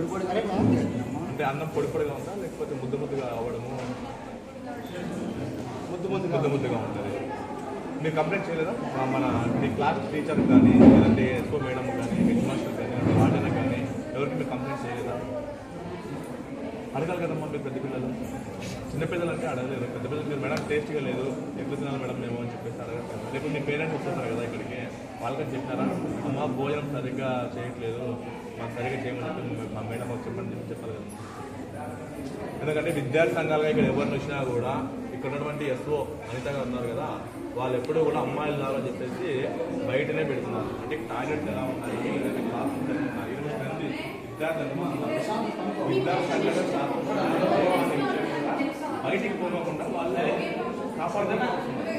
పొడి పొడి కరెక్టా అంటే అన్నం పొడి పొడిగా ఉందా? లేకపోతే ముద్ద ముద్దగా అవ్వడము? ముద్దు ముద్ద ముద్దుగా ముద్దగా ఉంటుంది. మీరు కంప్లైంట్ చేయలేదా? మన మీ క్లాస్ టీచర్ కానీ లేదంటే ఎస్ఓ మేడం కానీ హెడ్ మాస్టర్ కానీ వార్డెన్ కానీ ఎవరికి మీరు కంప్లైంట్ చేయలేదా? అడగాలి కదమ్మా మీరు పెద్ద పిల్లలు. చిన్న పిల్లలు అంటే అడగలేదు పెద్ద పిల్లలు మీరు మేడం టేస్ట్గా లేదు. ఎట్లా తినాలి మేడం మేము అని చెప్పేసి అడగట్లేదు లేకపోతే మీ పేరెంట్స్ వస్తుంటారు కదా ఇక్కడికి. వాళ్ళకి చెప్పినారా? అమ్మ భోజనం సరిగ్గా చేయట్లేదు. మాకు సరిగ్గా చేయమని చెప్పండి చెప్పాలి కదా. ఎందుకంటే విద్యార్థి సంఘాలుగా ఇక్కడ ఎవరిని వచ్చినా కూడా ఇక్కడ ఉన్నటువంటి ఎస్ఓ అనిత గారు ఉన్నారు కదా వాళ్ళు ఎప్పుడూ కూడా అమ్మాయిలు రావాలని చెప్పేసి బయటనే పెడుతున్నారు. అంటే టాయిలెట్ ఎలా ఉన్నాయి క్లాస్ ఉన్నాయి ఇరవై మంది విద్యార్థులు విద్యార్థి సంఘాలు బయటికి పోకుండా వాళ్ళే కాపాడుతూనే వస్తున్నారు.